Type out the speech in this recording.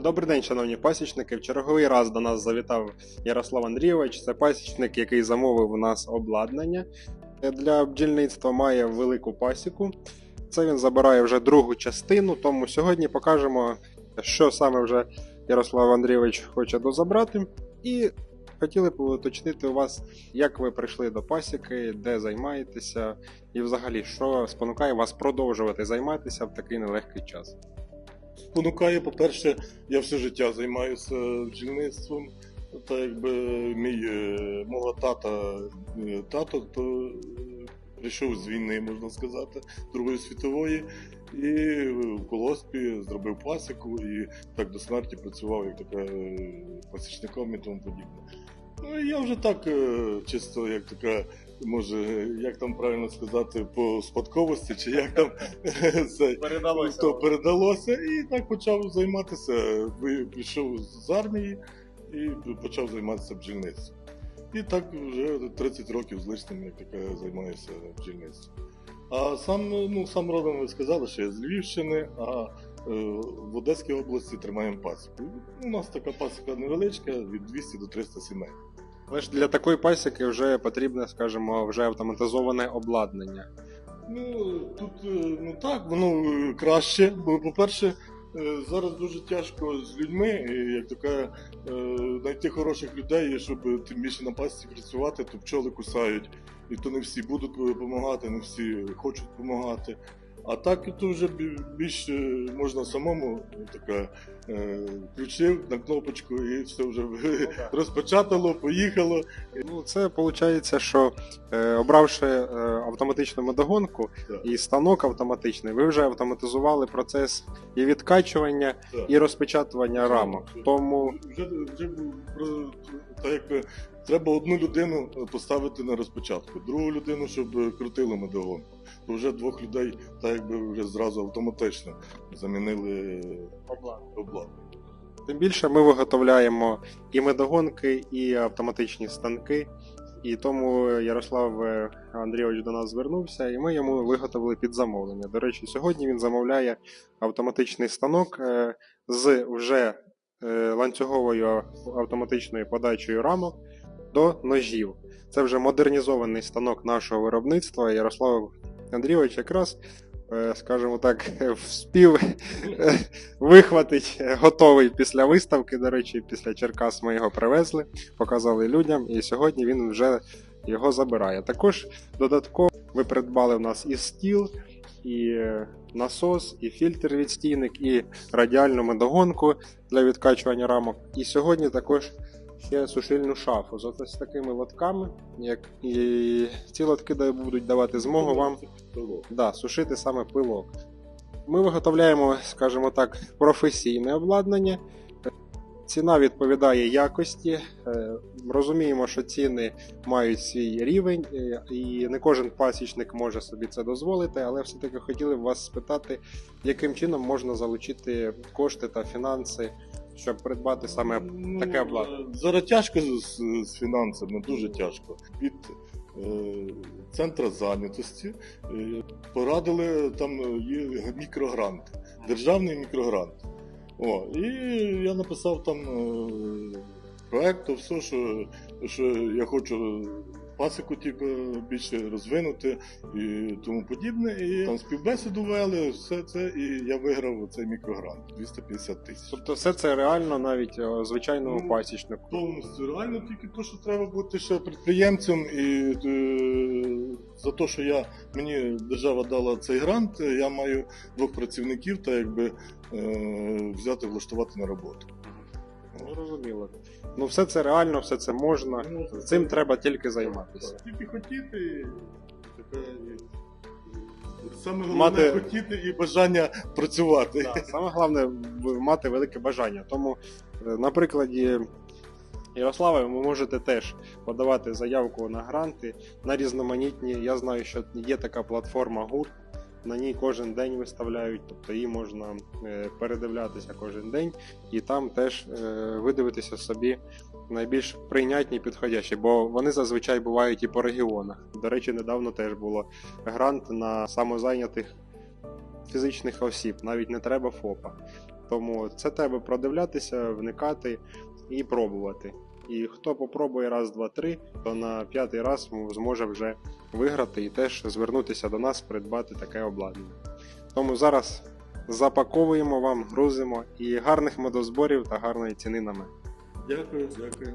Добрий день, шановні пасічники. В черговий раз до нас завітав Ярослав Андрійович. Це пасічник, який замовив у нас обладнання для бджільництва, має велику пасіку. Це він забирає вже другу частину, тому сьогодні покажемо, що саме вже Ярослав Андрійович хоче дозабрати. І хотіли б уточнити у вас, як ви прийшли до пасіки, де займаєтеся, і взагалі, що спонукає вас продовжувати займатися в такий нелегкий час. Спонукає, по-перше, я все життя займаюся бджільництвом. Та якби мій е, мого тата е, тато то прийшов з війни, можна сказати, Другої світової, і в колоспі зробив пасіку і так до смерті працював як така е, пасічником і тому подібне. Ну я вже так е, чисто, як така, може, як там правильно сказати, по спадковості, чи як там це, то передалося, і так почав займатися. Прийшов з армії і почав займатися бджільництвом. І так вже 30 років з лишнім, як таке, займаюся бджільництвом. А сам, ну, сам родом ви сказали, що я з Львівщини, а в Одеській області тримаємо пасіку. У нас така пасіка невеличка, від 200 до 300 сімей. Але ж для такої пасіки вже потрібне, скажімо, вже автоматизоване обладнання. Ну, тут е, ну так, воно е, краще, бо, по-перше, е, зараз дуже тяжко з людьми, як така, знайти хороших людей, щоб тим більше на пасіці працювати, то пчоли кусають. І то не всі будуть допомагати, не всі хочуть допомагати. А так то вже більш е, можна самому е, таке, е, включив на кнопочку і все вже розпочатало, поїхало. Ну, це виходить, що обравши автоматичну медогонку Так. і станок автоматичний, ви вже автоматизували процес і відкачування, Так. і розпечатування рамок. Тому вже, вже про- та якби треба одну людину поставити на розпочатку, другу людину, щоб крутили медогонку. То вже двох людей, так якби вже зразу автоматично замінили обладнання. тим більше ми виготовляємо і медогонки, і автоматичні станки. І тому Ярослав е, Андрійович до нас звернувся, і ми йому виготовили під замовлення. До речі, сьогодні він замовляє автоматичний станок е, з вже е, ланцюговою автоматичною подачею рамок до ножів. Це вже модернізований станок нашого виробництва. Ярослав Андрійович якраз, е, скажімо так, вспів е, вихватить е, готовий після виставки. До речі, після Черкас ми його привезли, показали людям, і сьогодні він вже його забирає. Також додатково ви придбали в нас і стіл, і насос, і фільтр від стійник, і радіальну медогонку для відкачування рамок. І сьогодні також ще сушильну шафу з ось такими лотками, як і ці лотки будуть давати змогу вам да, сушити саме пилок. Ми виготовляємо, скажімо так, професійне обладнання. Ціна відповідає якості. Е, Розуміємо, що ціни мають свій рівень, е, і не кожен пасічник може собі це дозволити, але все-таки хотіли б вас спитати, яким чином можна залучити кошти та фінанси, щоб придбати саме Ну, таке обладнання. Зараз тяжко з, з- фінансами, дуже тяжко. Від е, центра зайнятості е, порадили там е, є мікрогрант, державний мікрогрант. О, і я написав там проект, все, що, що я хочу пасіку типу, більше розвинути і тому подібне. І там співбесіду вели, все це, і я виграв цей мікрогрант 250 тисяч. Тобто все це реально навіть е, звичайному Ну, пасічнику. Повністю реально тільки то, що треба бути ще підприємцем, і е, за те, що я мені держава дала цей грант, я маю двох працівників та якби е, взяти влаштувати на роботу. Зрозуміло. Ну, все це реально, все це можна. Ну, Цим треба тільки займатися. Тільки хотіти, таке, саме головне Мати- хотіти і бажання працювати. Так, Саме головне в- мати велике бажання. Тому е, на прикладі Ярослава ви можете теж подавати заявку на гранти на різноманітні. Я знаю, що є така платформа ГУР. На ній кожен день виставляють, тобто її можна е, передивлятися кожен день, і там теж е, видивитися собі найбільш прийнятні підходящі, бо вони зазвичай бувають і по регіонах. До речі, недавно теж було грант на самозайнятих фізичних осіб, навіть не треба ФОПа. Тому це треба продивлятися, вникати і пробувати. І хто попробує раз, два, три, то на п'ятий раз зможе вже виграти і теж звернутися до нас, придбати таке обладнання. Тому зараз запаковуємо вам, грузимо і гарних медозборів та гарної ціни на мед. Дякую, дякую.